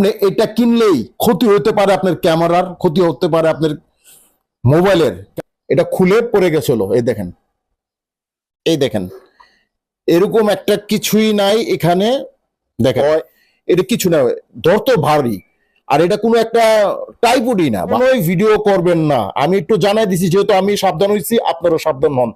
আপনি এটা কিনলেই ক্ষতি হতে পারে আপনার ক্যামেরার ক্ষতি হতে পারে আপনার মোবাইলের। এটা খুলে পড়ে গেছিল এই দেখেন। এই দেখেন। এরকম একটা কিছুই নাই এখানে। দেখেন এটা কিছু না ধর তো ভারী। আর এটা কোনো একটা টাইপুডই না ভিডিও করবেন না। আমি একটু জানাই দিছি যেহেতু আমি সাবধান হয়েছি আপনারও সাবধান হন।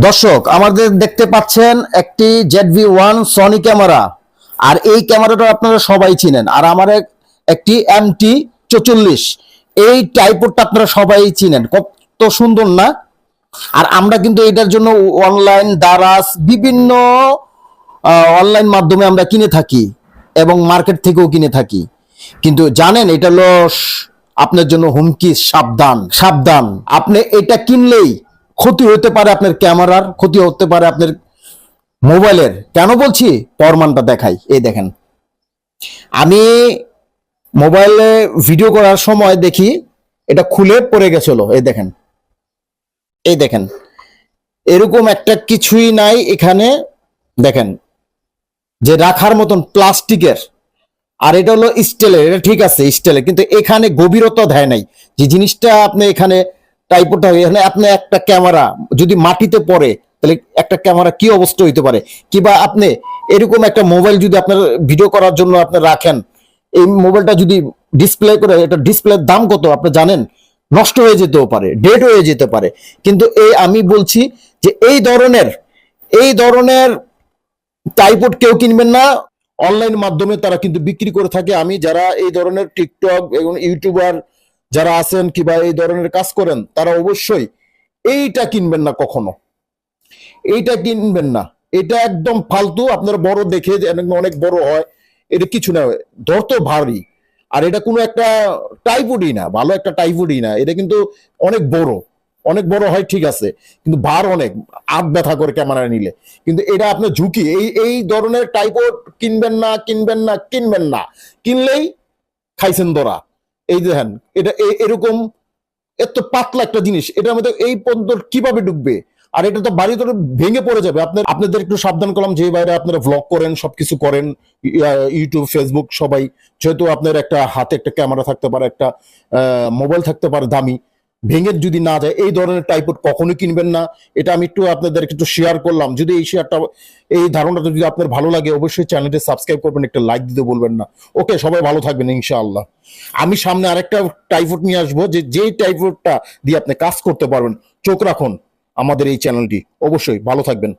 দর্শক, আমাদের দেখতে পাচ্ছেন একটি Z V one Sony camera. আর এই ক্যামেরাটা আপনারা সবাই চিনেন। আর আমার এক- একটি এম টি চৌচল্লিশ। এই টাইপটা আপনারা সবাই চিনেন। কত সুন্দর না? আর আমরা কিন্তু এটার জন্য অনলাইন দারাজ বিভিন্ন অনলাইন মাধ্যমে আমরা কিনে থাকি এবং মার্কেট থেকেও কিনে থাকি। কিন্তু জানেন, এটা হলো আপনার জন্য হুমকি, সাবধান। সাবধান। আপনি এটা কিনলেই ক্ষতি হতে পারে আপনার ক্যামেরার, ক্ষতি হতে পারে আপনার মোবাইলের। কেন বলছি? প্রমাণটা দেখাই। এই দেখেন। আমি মোবাইলে ভিডিও করার সময় দেখি, এটা খুলে পড়ে গেছিল। এই দেখেন। এই দেখেন। এরকম একটা কিছুই নাই এখানে। দেখেন। যে রাখার মতন প্লাস্টিকের। আর এটা হলো স্টিলের। এটা ঠিক আছে, স্টিলের। কিন্তু এখানে গভীরতা দেয় নাই। যে জিনিসটা আপনি এখানে টাইপটা এখানে আপনি একটা ক্যামেরা যদি মাটিতে পড়ে, তাহলে একটা ক্যামেরা কি অবস্থা হইতে পারে? কিবা আপনি এরকম একটা মোবাইল যদি আপনার ভিডিও করার জন্য আপনি রাখেন, এই মোবাইলটা যদি ডিসপ্লে করে, এটা ডিসপ্লের দাম কত? আপনি জানেন? নষ্ট হয়ে যেতেও পারে ডেড হয়ে যেতে পারে। কিন্তু এই আমি বলছি যে এই ধরনের এই ধরনের টাইপড কেউ কিনবেন না। অনলাইন মাধ্যমে তারা কিন্তু বিক্রি করে থাকে। আমি যারা এই ধরনের টিকটক এবং ইউটিউবার যারা আছেন কিংবা এই ধরনের কাজ করেন, তারা অবশ্যই এইটা কিনবেন না কখনো। এইটা কিনবেন না। এটা একদম ফালতু, আপনার বড় দেখে অনেক বড় হয়, এটা কিছু না। ধর তো ভারী। আর এটা কোনো একটা টাইপুডই না, ভালো একটা টাইপুডই না। এটা কিন্তু অনেক বড়। অনেক বড় হয়, ঠিক আছে। কিন্তু ভার অনেক আট ব্যথা করে ক্যামেরা নিলে। কিন্তু এটা আপনার ঝুঁকি। এই এই ধরনের টাইপড কিনবেন না কিনবেন না কিনবেন না। কিনলেই খাইছেন ধরা। এই দেখেন, এটা এরকম এত পাতলা একটা জিনিস, এটার মধ্যে এই পর্যন্ত কীভাবে ঢুকবে আর এটা তো বাড়ি ধরে ভেঙে পড়ে যাবে। আপনার আপনাদের একটু সাবধান করলাম, যে বাইরে আপনারা ভ্লগ করেন, সবকিছু করেন ইউটিউব ফেসবুক সবাই। যেহেতু আপনার একটা হাতে একটা ক্যামেরা থাকতে পারে, একটা মোবাইল থাকতে পারে দামি। ভেঙে যদি না যায়, এই ধরনের টাইপড কখনোই কিনবেন না। এটা আমি একটু আপনাদের একটু শেয়ার করলাম। যদি এই শেয়ারটা এই ধারণাটা যদি আপনার ভালো লাগে, অবশ্যই চ্যানেলটি সাবস্ক্রাইব করবেন, একটা লাইক দিতে বলবেন না। ওকে সবাই ভালো থাকবেন, ইনশাআল্লাহ। আমি সামনে আরেকটা টাইফুড নিয়ে আসব, যে যেই টাইফুডটা দিয়ে আপনি কাজ করতে পারবেন, চোখ রাখুন আমাদের এই চ্যানেলটি অবশ্যই ভালো থাকবেন।